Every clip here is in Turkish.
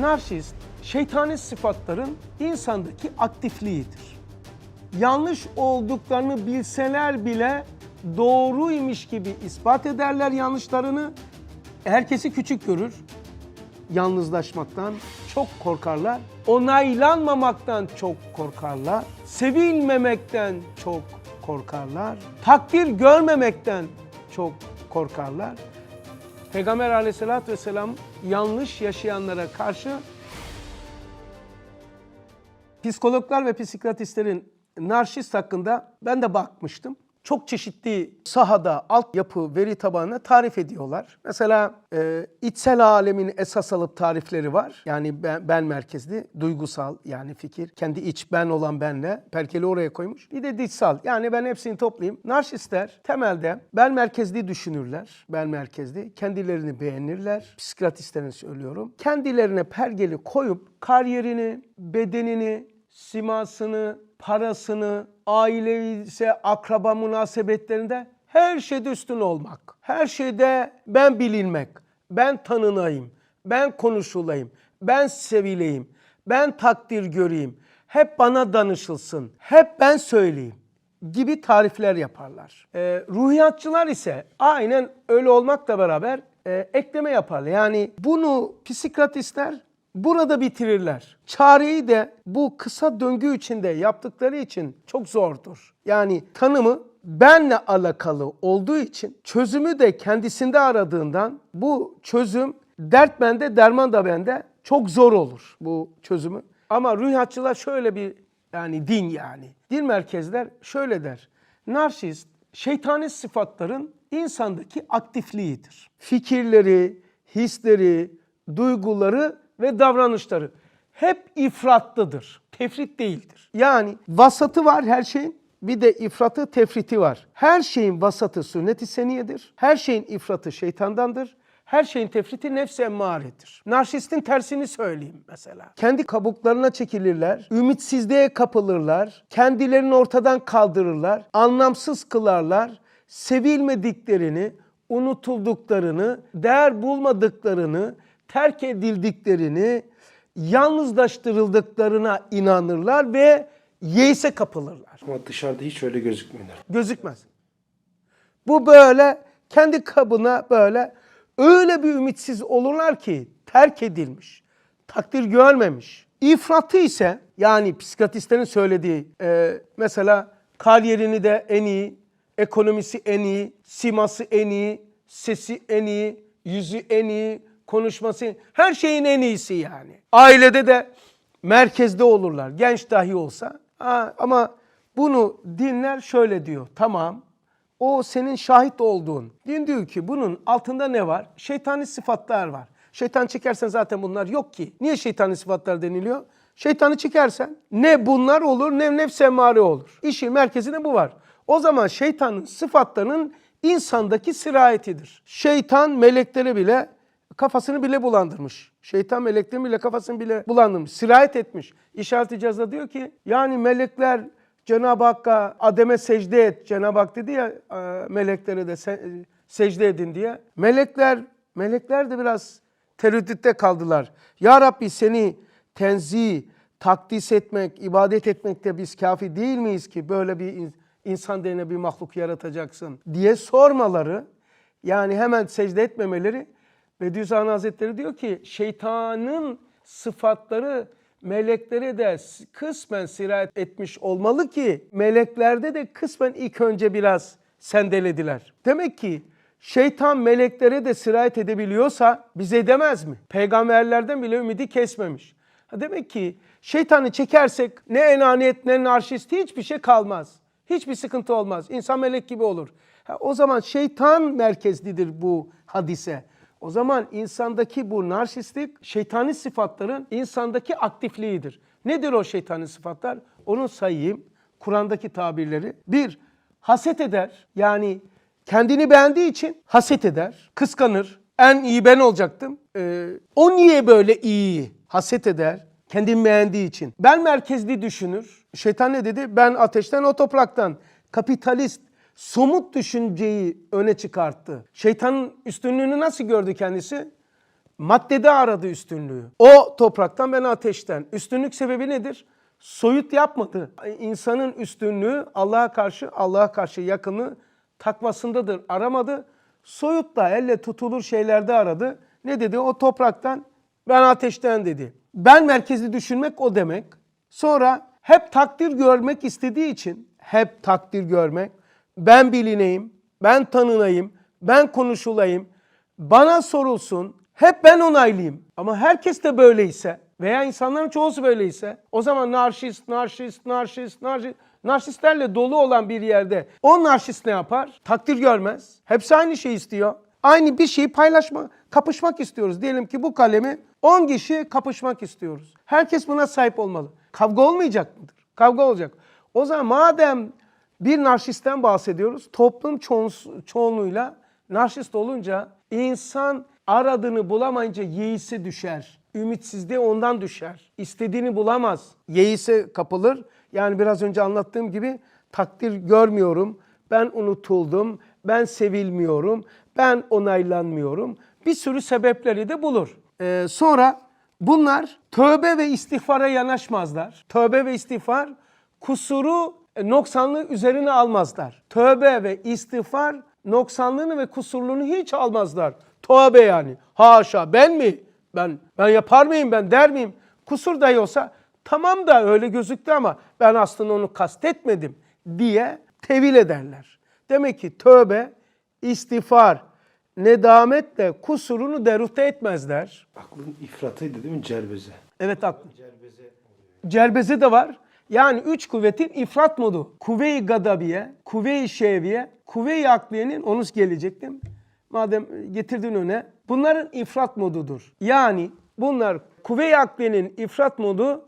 Narsist, şeytani sıfatların insandaki aktifliğidir. Yanlış olduklarını bilseler bile doğruymuş gibi ispat ederler yanlışlarını. Herkesi küçük görür. Yalnızlaşmaktan çok korkarlar. Onaylanmamaktan çok korkarlar. Sevilmemekten çok korkarlar. Takdir görmemekten çok korkarlar. Peygamber aleyhissalatü vesselam yanlış yaşayanlara karşı psikologlar ve psikiyatristlerin narşist hakkında ben de bakmıştım. Çok çeşitli sahada altyapı veri tabanına tarif ediyorlar. Mesela e, içsel alemin esas alıp tarifleri var. Yani ben, ben merkezli, duygusal yani fikir. Kendi iç ben olan benle perkeli oraya koymuş. Bir de dışsal yani ben hepsini toplayayım. Narşistler temelde ben merkezli düşünürler. Ben merkezli. Kendilerini beğenirler. Psikiyatristlerin söylüyorum. Kendilerine pergeli koyup kariyerini, bedenini, simasını, parasını, aile ise akraba münasebetlerinde her şeyde üstün olmak. Her şeyde ben bilinmek, ben tanınayım, ben konuşulayım, ben sevileyim, ben takdir göreyim, hep bana danışılsın, hep ben söyleyeyim gibi tarifler yaparlar. Ee, ruhiyatçılar ise aynen öyle olmakla beraber e, ekleme yaparlar. Yani bunu psikiyatristler burada bitirirler. Çareyi de bu kısa döngü içinde yaptıkları için çok zordur. Yani tanımı benle alakalı olduğu için çözümü de kendisinde aradığından bu çözüm dert bende derman da bende çok zor olur bu çözümü. Ama rüyatçılar şöyle bir yani din yani. Din merkezler şöyle der. Narsist şeytani sıfatların insandaki aktifliğidir. Fikirleri, hisleri, duyguları ve davranışları hep ifratlıdır. Tefrit değildir. Yani vasatı var her şeyin. Bir de ifratı, tefriti var. Her şeyin vasatı sünnet-i seniyedir. Her şeyin ifratı şeytandandır. Her şeyin tefriti nefs emmaredir. Narsistin tersini söyleyeyim mesela. Kendi kabuklarına çekilirler, ümitsizliğe kapılırlar, kendilerini ortadan kaldırırlar, anlamsız kılarlar, sevilmediklerini, unutulduklarını, değer bulmadıklarını, terk edildiklerini, yalnızlaştırıldıklarına inanırlar ve yeise kapılırlar. Ama dışarıda hiç öyle gözükmüyorlar. Gözükmez. Bu böyle kendi kabına böyle öyle bir ümitsiz olurlar ki terk edilmiş, takdir görmemiş. İfratı ise yani psikiyatristlerin söylediği e, mesela kariyerini de en iyi, ekonomisi en iyi, siması en iyi, sesi en iyi, yüzü en iyi, konuşması her şeyin en iyisi yani. Ailede de merkezde olurlar. Genç dahi olsa. Ha, ama bunu dinler şöyle diyor. Tamam o senin şahit olduğun. Din diyor ki bunun altında ne var? Şeytani sıfatlar var. Şeytan çekersen zaten bunlar yok ki. Niye şeytani sıfatlar deniliyor? Şeytanı çekersen ne bunlar olur ne nefs emmare olur. İşin merkezinde bu var. O zaman şeytanın sıfatlarının insandaki sirayetidir. Şeytan meleklere bile kafasını bile bulandırmış. Şeytan meleklerin bile kafasını bile bulandırmış. Sirayet etmiş. İşaret-i Caz'da diyor ki yani melekler Cenab-ı Hakk'a Adem'e secde et. Cenab-ı Hak dedi ya e, meleklere de se- secde edin diye. Melekler melekler de biraz tereddütte kaldılar. Ya Rabbi seni tenzih, takdis etmek, ibadet etmekte biz kafi değil miyiz ki böyle bir in- insan değerine bir mahluk yaratacaksın diye sormaları yani hemen secde etmemeleri Bediüzzaman Hazretleri diyor ki şeytanın sıfatları meleklere de kısmen sirayet etmiş olmalı ki meleklerde de kısmen ilk önce biraz sendelediler. Demek ki şeytan meleklere de sirayet edebiliyorsa bize edemez mi? Peygamberlerden bile ümidi kesmemiş. Ha demek ki şeytanı çekersek ne enaniyet ne narşist hiçbir şey kalmaz. Hiçbir sıkıntı olmaz. İnsan melek gibi olur. Ha, o zaman şeytan merkezlidir bu hadise. O zaman insandaki bu narsistlik şeytani sıfatların insandaki aktifliğidir. Nedir o şeytani sıfatlar? Onu sayayım. Kur'an'daki tabirleri. Bir, haset eder. Yani kendini beğendiği için haset eder. Kıskanır. En iyi ben olacaktım. Ee, o niye böyle iyi? Haset eder. Kendini beğendiği için. Ben merkezli düşünür. Şeytan ne dedi? Ben ateşten o topraktan. Kapitalist somut düşünceyi öne çıkarttı. Şeytanın üstünlüğünü nasıl gördü kendisi? Maddede aradı üstünlüğü. O topraktan ben ateşten. Üstünlük sebebi nedir? Soyut yapmadı. İnsanın üstünlüğü Allah'a karşı, Allah'a karşı yakını takvasındadır. Aramadı. Soyut da elle tutulur şeylerde aradı. Ne dedi? O topraktan ben ateşten dedi. Ben merkezi düşünmek o demek. Sonra hep takdir görmek istediği için hep takdir görmek. Ben bilineyim, ben tanınayım, ben konuşulayım, bana sorulsun, hep ben onaylayayım. Ama herkes de böyleyse veya insanların çoğusu böyleyse o zaman narşist, narşist, narşist, narşist, narşistlerle dolu olan bir yerde o narşist ne yapar? Takdir görmez. Hepsi aynı şey istiyor. Aynı bir şeyi paylaşma, kapışmak istiyoruz. Diyelim ki bu kalemi 10 kişi kapışmak istiyoruz. Herkes buna sahip olmalı. Kavga olmayacak mıdır? Kavga olacak. O zaman madem bir narşistten bahsediyoruz, toplum çoğun- çoğunluğuyla narşist olunca insan aradığını bulamayınca yeise düşer. Ümitsizliğe ondan düşer. İstediğini bulamaz. Yeise kapılır. Yani biraz önce anlattığım gibi takdir görmüyorum. Ben unutuldum. Ben sevilmiyorum. Ben onaylanmıyorum. Bir sürü sebepleri de bulur. Ee, sonra bunlar tövbe ve istiğfara yanaşmazlar. Tövbe ve istiğfar kusuru noksanlığı üzerine almazlar. Tövbe ve istiğfar noksanlığını ve kusurluğunu hiç almazlar. Tövbe yani. Haşa ben mi? Ben ben yapar mıyım ben der miyim? Kusur dahi olsa tamam da öyle gözüktü ama ben aslında onu kastetmedim diye tevil ederler. Demek ki tövbe, istiğfar, nedametle kusurunu derute etmezler. Aklın ifratıydı değil mi cerbeze? Evet haklı. Cerbeze Cerbeze de var. Yani üç kuvvetin ifrat modu. Kuvve-i gadabiye, kuvve-i şeviye, kuvve-i akliyenin onu gelecektim. Madem getirdin öne. Bunların ifrat modudur. Yani bunlar kuvve-i akliyenin ifrat modu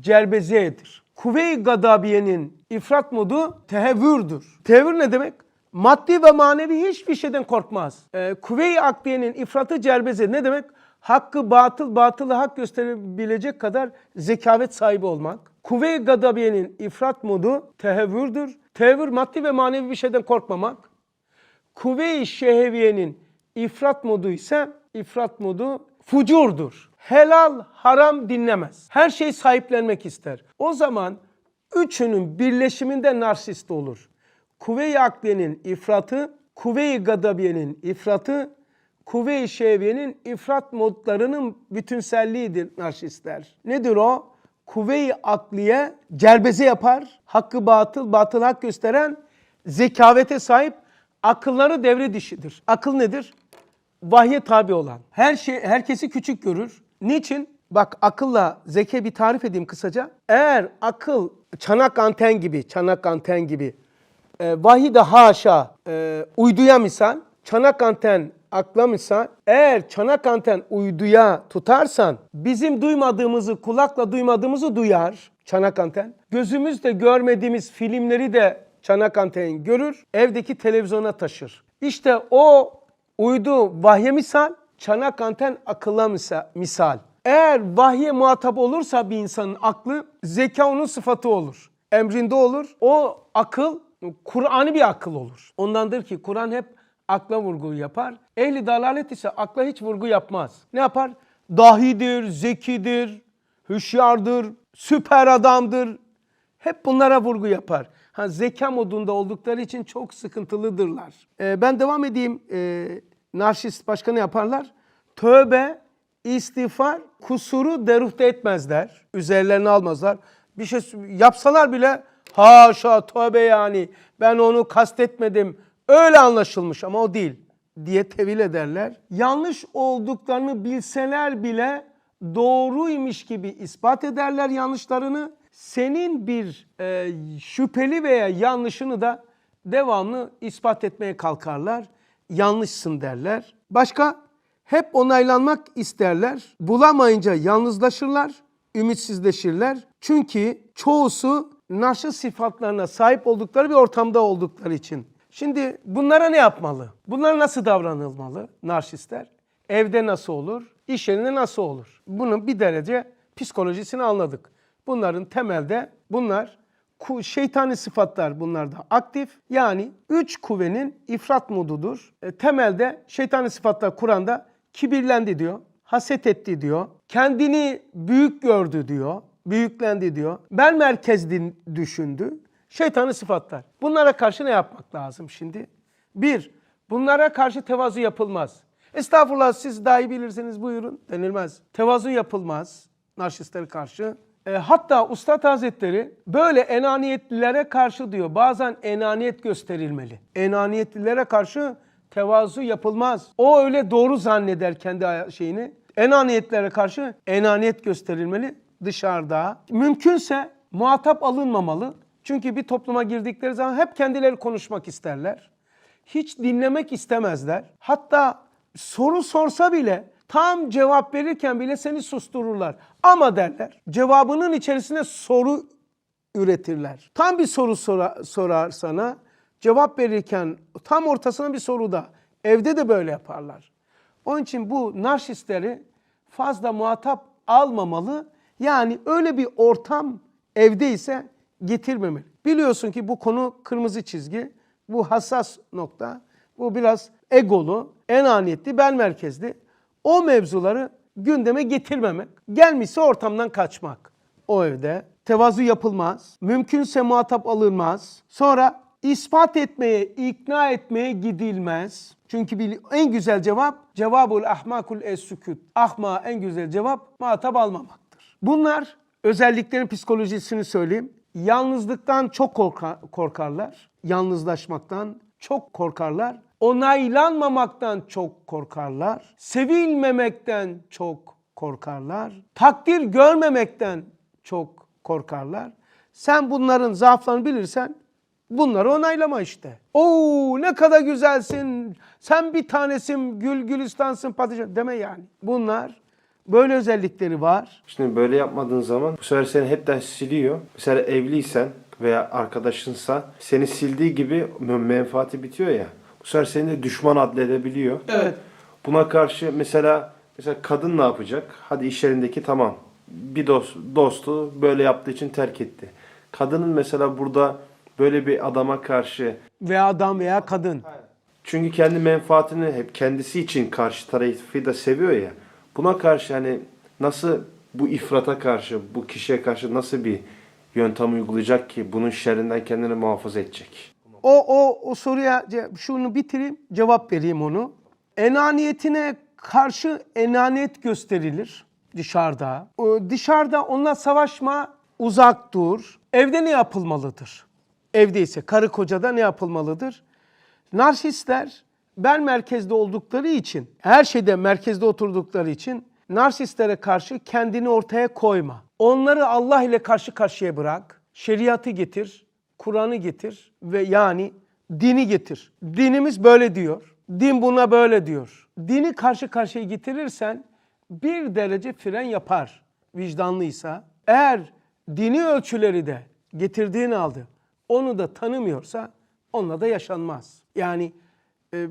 cerbezedir. Kuvve-i gadabiyenin ifrat modu tehevvürdür. Tehevvür ne demek? Maddi ve manevi hiçbir şeyden korkmaz. Ee, kuvve-i akliyenin ifratı cerbeze ne demek? Hakkı batıl, batılı hak gösterebilecek kadar zekavet sahibi olmak. Kuvve-i gadabiyenin ifrat modu tehevvürdür. Tehevvür maddi ve manevi bir şeyden korkmamak. Kuvve-i şehviyenin ifrat modu ise ifrat modu fucurdur. Helal haram dinlemez. Her şey sahiplenmek ister. O zaman üçünün birleşiminde narsist olur. Kuvve-i akliyenin ifratı, kuvve-i gadabiyenin ifratı, kuvve-i şehviyenin ifrat modlarının bütünselliğidir narsistler. Nedir o? Kuvve-i akliye cerbeze yapar. Hakkı batıl, batıl hak gösteren zekavete sahip akılları devre dişidir. Akıl nedir? Vahye tabi olan. Her şey herkesi küçük görür. Niçin? Bak akılla zeke bir tarif edeyim kısaca. Eğer akıl çanak anten gibi, çanak anten gibi e, vahiy haşa e, uyduya misal, çanak anten akla misal, eğer çanak anten uyduya tutarsan bizim duymadığımızı kulakla duymadığımızı duyar çanak anten. Gözümüzle görmediğimiz filmleri de çanak anten görür, evdeki televizyona taşır. İşte o uydu vahye misal, çanak anten akılla misa- misal. Eğer vahye muhatap olursa bir insanın aklı, zeka onun sıfatı olur. Emrinde olur. O akıl Kur'an'ı bir akıl olur. Ondandır ki Kur'an hep akla vurgu yapar. Ehli dalalet ise akla hiç vurgu yapmaz. Ne yapar? Dahidir, zekidir, hüşyardır, süper adamdır. Hep bunlara vurgu yapar. Ha, zeka modunda oldukları için çok sıkıntılıdırlar. Ee, ben devam edeyim. Ee, narşist başka ne yaparlar? Tövbe, istiğfar, kusuru deruhte etmezler. Üzerlerine almazlar. Bir şey yapsalar bile haşa tövbe yani ben onu kastetmedim. Öyle anlaşılmış ama o değil diye tevil ederler. Yanlış olduklarını bilseler bile doğruymuş gibi ispat ederler yanlışlarını. Senin bir e, şüpheli veya yanlışını da devamlı ispat etmeye kalkarlar. Yanlışsın derler. Başka hep onaylanmak isterler. Bulamayınca yalnızlaşırlar, ümitsizleşirler. Çünkü çoğusu naşır sıfatlarına sahip oldukları bir ortamda oldukları için. Şimdi bunlara ne yapmalı? Bunlara nasıl davranılmalı narşistler? Evde nasıl olur? İş yerinde nasıl olur? Bunun bir derece psikolojisini anladık. Bunların temelde bunlar şeytani sıfatlar bunlarda aktif. Yani üç kuvvenin ifrat modudur. E, temelde şeytani sıfatlar Kur'an'da kibirlendi diyor. haset etti diyor. Kendini büyük gördü diyor. Büyüklendi diyor. Ben merkezli düşündü. Şeytanı sıfatlar. Bunlara karşı ne yapmak lazım şimdi? Bir, bunlara karşı tevazu yapılmaz. Estağfurullah siz daha iyi bilirsiniz buyurun denilmez. Tevazu yapılmaz narsistlere karşı. E, hatta Ustad Hazretleri böyle enaniyetlilere karşı diyor bazen enaniyet gösterilmeli. Enaniyetlilere karşı tevazu yapılmaz. O öyle doğru zanneder kendi şeyini. Enaniyetlere karşı enaniyet gösterilmeli dışarıda. Mümkünse muhatap alınmamalı. Çünkü bir topluma girdikleri zaman hep kendileri konuşmak isterler. Hiç dinlemek istemezler. Hatta soru sorsa bile tam cevap verirken bile seni sustururlar. Ama derler cevabının içerisine soru üretirler. Tam bir soru sora- sorar sana cevap verirken tam ortasına bir soru da evde de böyle yaparlar. Onun için bu narsistleri fazla muhatap almamalı. Yani öyle bir ortam evde ise getirmemeli. Biliyorsun ki bu konu kırmızı çizgi. Bu hassas nokta. Bu biraz egolu, enaniyetli, ben merkezli. O mevzuları gündeme getirmemek. Gelmişse ortamdan kaçmak. O evde tevazu yapılmaz. Mümkünse muhatap alınmaz. Sonra ispat etmeye, ikna etmeye gidilmez. Çünkü en güzel cevap cevabul ahmakul es-sükut. Ahma en güzel cevap muhatap almamaktır. Bunlar özelliklerin psikolojisini söyleyeyim. Yalnızlıktan çok korka- korkarlar. Yalnızlaşmaktan çok korkarlar. Onaylanmamaktan çok korkarlar. Sevilmemekten çok korkarlar. Takdir görmemekten çok korkarlar. Sen bunların zaaflarını bilirsen bunları onaylama işte. Oo ne kadar güzelsin. Sen bir tanesin, gül gülistansın, patlıcan deme yani. Bunlar böyle özellikleri var. Şimdi böyle yapmadığın zaman bu sefer seni hepten siliyor. Mesela evliysen veya arkadaşınsa seni sildiği gibi men- menfaati bitiyor ya. Bu sefer seni de düşman adledebiliyor. Evet. Buna karşı mesela mesela kadın ne yapacak? Hadi iş yerindeki tamam. Bir dost, dostu böyle yaptığı için terk etti. Kadının mesela burada böyle bir adama karşı Veya adam veya kadın. Çünkü kendi menfaatini hep kendisi için karşı tarafı da seviyor ya. Buna karşı hani nasıl bu ifrata karşı, bu kişiye karşı nasıl bir yöntem uygulayacak ki bunun şerrinden kendini muhafaza edecek? O, o, o soruya şunu bitireyim, cevap vereyim onu. Enaniyetine karşı enaniyet gösterilir dışarıda. Dışarıda onunla savaşma, uzak dur. Evde ne yapılmalıdır? Evde ise karı kocada ne yapılmalıdır? Narsistler ben merkezde oldukları için, her şeyde merkezde oturdukları için narsistlere karşı kendini ortaya koyma. Onları Allah ile karşı karşıya bırak. Şeriatı getir, Kur'an'ı getir ve yani dini getir. Dinimiz böyle diyor. Din buna böyle diyor. Dini karşı karşıya getirirsen bir derece fren yapar vicdanlıysa. Eğer dini ölçüleri de getirdiğini aldı, onu da tanımıyorsa onunla da yaşanmaz. Yani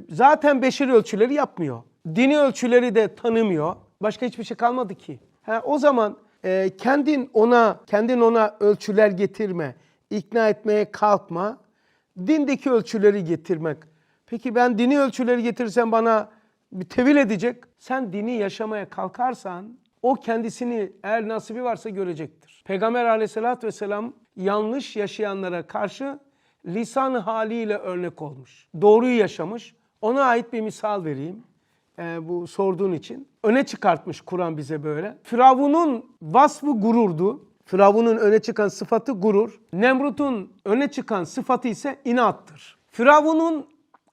zaten beşeri ölçüleri yapmıyor. Dini ölçüleri de tanımıyor. Başka hiçbir şey kalmadı ki. Ha, o zaman e, kendin ona kendin ona ölçüler getirme, ikna etmeye kalkma. Dindeki ölçüleri getirmek. Peki ben dini ölçüleri getirirsem bana bir tevil edecek. Sen dini yaşamaya kalkarsan o kendisini eğer nasibi varsa görecektir. Peygamber aleyhissalatü vesselam yanlış yaşayanlara karşı lisan haliyle örnek olmuş. Doğruyu yaşamış. Ona ait bir misal vereyim. Ee, bu sorduğun için. Öne çıkartmış Kur'an bize böyle. Firavun'un vasfı gururdu. Firavun'un öne çıkan sıfatı gurur. Nemrut'un öne çıkan sıfatı ise inattır. Firavun'un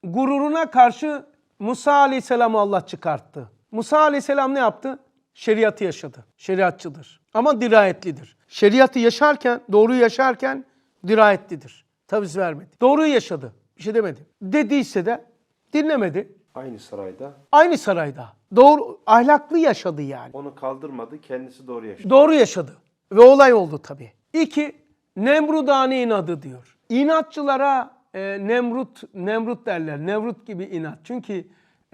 gururuna karşı Musa Aleyhisselam'ı Allah çıkarttı. Musa Aleyhisselam ne yaptı? Şeriatı yaşadı. Şeriatçıdır. Ama dirayetlidir. Şeriatı yaşarken, doğruyu yaşarken dirayetlidir. Taviz vermedi. Doğruyu yaşadı. Bir şey demedi. Dediyse de dinlemedi. Aynı sarayda Aynı sarayda. Doğru, ahlaklı yaşadı yani. onu kaldırmadı, kendisi doğru yaşadı. Doğru yaşadı. Ve olay oldu tabii. İki, Nemrudani inadı diyor. İnatçılara e, Nemrut, Nemrut derler. Nemrut gibi inat. Çünkü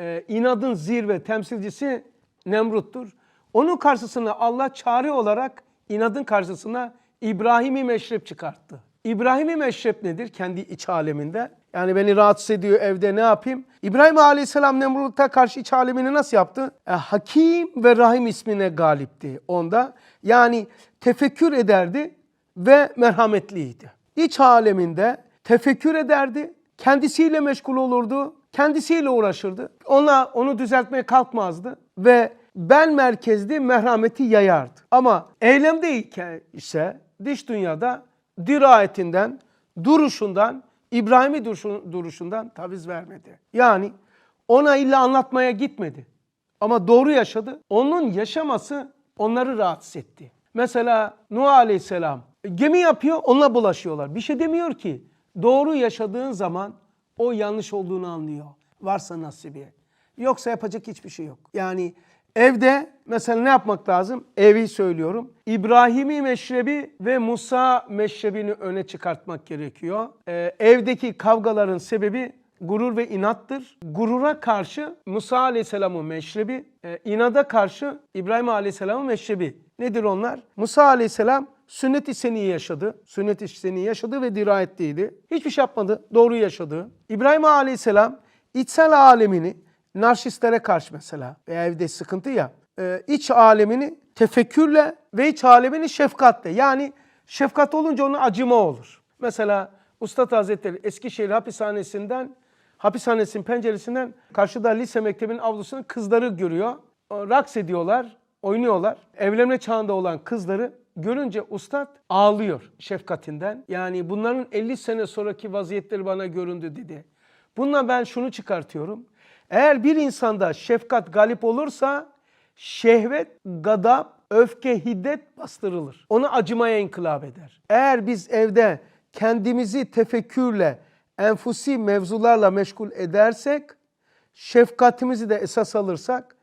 e, inadın zirve temsilcisi Nemrut'tur. Onun karşısına Allah çare olarak inadın karşısına İbrahim'i meşrep çıkarttı. İbrahim'i meşrep nedir kendi iç aleminde? Yani beni rahatsız ediyor evde ne yapayım? İbrahim Aleyhisselam Nemrut'a karşı iç alemini nasıl yaptı? E, Hakim ve Rahim ismine galipti onda. Yani tefekkür ederdi ve merhametliydi. İç aleminde tefekkür ederdi, kendisiyle meşgul olurdu, kendisiyle uğraşırdı. Ona onu düzeltmeye kalkmazdı ve ben merkezli merhameti yayardı. Ama eylemdeyken ise dış dünyada dirayetinden, duruşundan, İbrahim'i duruşu- duruşundan taviz vermedi. Yani ona illa anlatmaya gitmedi. Ama doğru yaşadı. Onun yaşaması onları rahatsız etti. Mesela Nuh Aleyhisselam gemi yapıyor, onunla bulaşıyorlar. Bir şey demiyor ki. Doğru yaşadığın zaman o yanlış olduğunu anlıyor. Varsa nasibi. Yoksa yapacak hiçbir şey yok. Yani evde mesela ne yapmak lazım? Evi söylüyorum. İbrahim'i meşrebi ve Musa meşrebini öne çıkartmak gerekiyor. Ee, evdeki kavgaların sebebi gurur ve inattır. Gurura karşı Musa Aleyhisselam'ın meşrebi, e, inada karşı İbrahim Aleyhisselam'ın meşrebi. Nedir onlar? Musa Aleyhisselam sünnet-i seniye yaşadı. Sünnet-i seniye yaşadı ve dirayetliydi. Hiçbir şey yapmadı. Doğru yaşadı. İbrahim Aleyhisselam içsel alemini narşistlere karşı mesela veya evde sıkıntı ya e, iç alemini tefekkürle ve iç alemini şefkatle yani şefkat olunca ona acıma olur. Mesela Ustad Hazretleri Eskişehir hapishanesinden hapishanesinin penceresinden karşıda lise mektebinin avlusunda kızları görüyor. Raks ediyorlar, oynuyorlar. Evlenme çağında olan kızları görünce ustad ağlıyor şefkatinden. Yani bunların 50 sene sonraki vaziyetleri bana göründü dedi. Bundan ben şunu çıkartıyorum. Eğer bir insanda şefkat galip olursa şehvet, gadap, öfke, hiddet bastırılır. Onu acımaya inkılap eder. Eğer biz evde kendimizi tefekkürle, enfusi mevzularla meşgul edersek, şefkatimizi de esas alırsak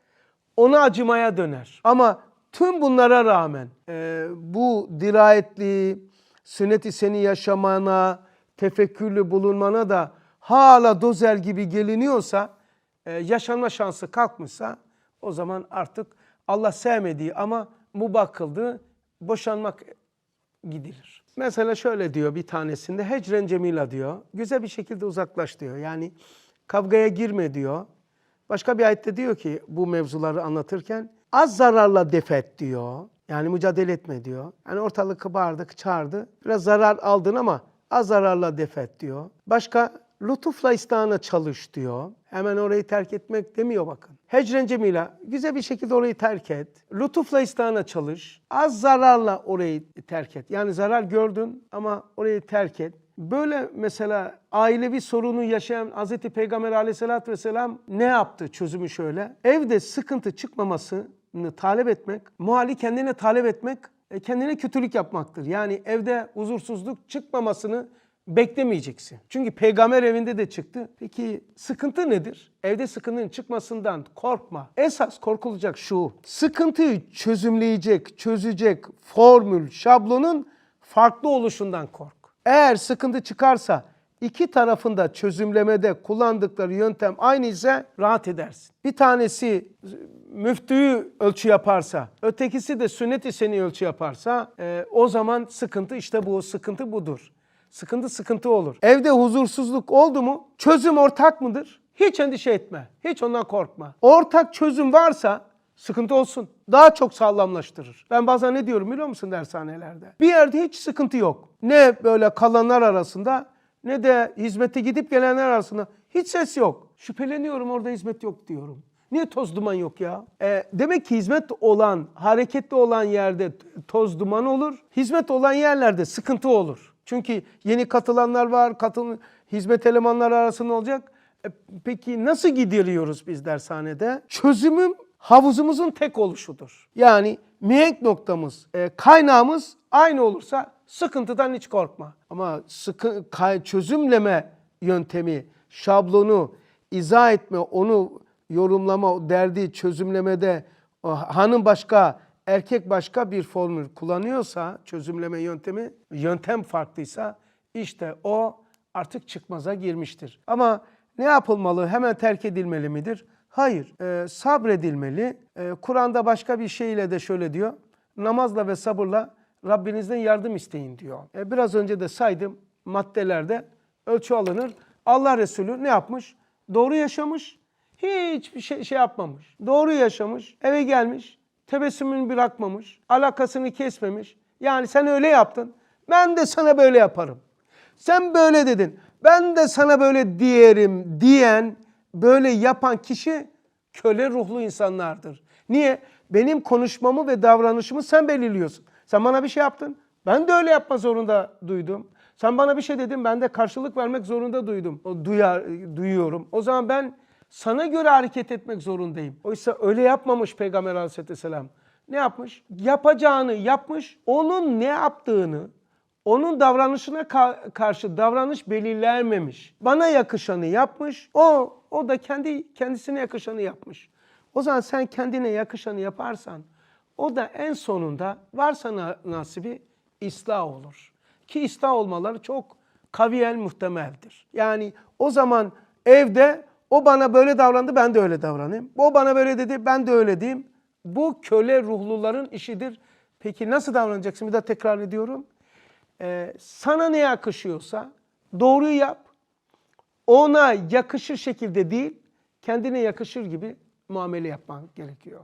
ona acımaya döner. Ama tüm bunlara rağmen e, bu dirayetli, sünnet-i seni yaşamana, tefekkürlü bulunmana da hala dozer gibi geliniyorsa, e, yaşanma şansı kalkmışsa o zaman artık Allah sevmediği ama mubah kıldığı boşanmak gidilir. Mesela şöyle diyor bir tanesinde hecren cemila diyor. Güzel bir şekilde uzaklaş diyor. Yani kavgaya girme diyor. Başka bir ayette diyor ki bu mevzuları anlatırken az zararla defet diyor. Yani mücadele etme diyor. Yani ortalık kıbardı, çağırdı. Biraz zarar aldın ama az zararla defet diyor. Başka lütufla istihana çalış diyor. Hemen orayı terk etmek demiyor bakın. Hecren cemila, güzel bir şekilde orayı terk et. Lütufla istihana çalış. Az zararla orayı terk et. Yani zarar gördün ama orayı terk et. Böyle mesela ailevi sorunu yaşayan Hz. Peygamber aleyhissalatü vesselam ne yaptı çözümü şöyle. Evde sıkıntı çıkmamasını talep etmek, muhali kendine talep etmek, e, kendine kötülük yapmaktır. Yani evde huzursuzluk çıkmamasını beklemeyeceksin. Çünkü peygamber evinde de çıktı. Peki sıkıntı nedir? Evde sıkıntının çıkmasından korkma. Esas korkulacak şu. Sıkıntıyı çözümleyecek, çözecek formül, şablonun farklı oluşundan kork. Eğer sıkıntı çıkarsa iki tarafında çözümlemede kullandıkları yöntem aynı ise rahat edersin. Bir tanesi müftüyü ölçü yaparsa, ötekisi de sünnet-i seni ölçü yaparsa e, o zaman sıkıntı işte bu, sıkıntı budur. Sıkıntı sıkıntı olur. Evde huzursuzluk oldu mu çözüm ortak mıdır? Hiç endişe etme. Hiç ondan korkma. Ortak çözüm varsa sıkıntı olsun. Daha çok sağlamlaştırır. Ben bazen ne diyorum biliyor musun dershanelerde? Bir yerde hiç sıkıntı yok. Ne böyle kalanlar arasında ne de hizmete gidip gelenler arasında hiç ses yok. Şüpheleniyorum orada hizmet yok diyorum. Niye toz duman yok ya? E, demek ki hizmet olan, hareketli olan yerde toz duman olur. Hizmet olan yerlerde sıkıntı olur. Çünkü yeni katılanlar var, katıl hizmet elemanları arasında olacak. E, peki nasıl gideriyoruz biz dershanede? Çözümüm havuzumuzun tek oluşudur. Yani mihenk noktamız, e, kaynağımız aynı olursa sıkıntıdan hiç korkma. Ama sıkı, kay- çözümleme yöntemi, şablonu, izah etme, onu yorumlama, derdi çözümlemede hanım başka, erkek başka bir formül kullanıyorsa, çözümleme yöntemi, yöntem farklıysa işte o artık çıkmaza girmiştir. Ama ne yapılmalı? Hemen terk edilmeli midir? Hayır, e, sabredilmeli. E, Kur'an'da başka bir şeyle de şöyle diyor. Namazla ve sabırla Rabbinizden yardım isteyin diyor. E, biraz önce de saydım maddelerde ölçü alınır. Allah Resulü ne yapmış? Doğru yaşamış. Hiçbir şey, şey yapmamış. Doğru yaşamış. Eve gelmiş. Tebessümünü bırakmamış. Alakasını kesmemiş. Yani sen öyle yaptın. Ben de sana böyle yaparım. Sen böyle dedin. Ben de sana böyle diyerim diyen, böyle yapan kişi köle ruhlu insanlardır. Niye? Benim konuşmamı ve davranışımı sen belirliyorsun. Sen bana bir şey yaptın. Ben de öyle yapma zorunda duydum. Sen bana bir şey dedin. Ben de karşılık vermek zorunda duydum. O duyar, duyuyorum. O zaman ben sana göre hareket etmek zorundayım. Oysa öyle yapmamış Peygamber Aleyhisselam. Ne yapmış? Yapacağını yapmış. Onun ne yaptığını, onun davranışına ka- karşı davranış belirlenmemiş. Bana yakışanı yapmış. O o da kendi kendisine yakışanı yapmış. O zaman sen kendine yakışanı yaparsan o da en sonunda varsa na- nasibi ıslah olur. Ki ıslah olmaları çok kaviyen muhtemeldir. Yani o zaman evde o bana böyle davrandı ben de öyle davranayım. O bana böyle dedi ben de öyle diyeyim. Bu köle ruhluların işidir. Peki nasıl davranacaksın? Bir daha tekrar ediyorum. Ee, sana ne yakışıyorsa doğruyu yap. Ona yakışır şekilde değil, kendine yakışır gibi muamele yapman gerekiyor.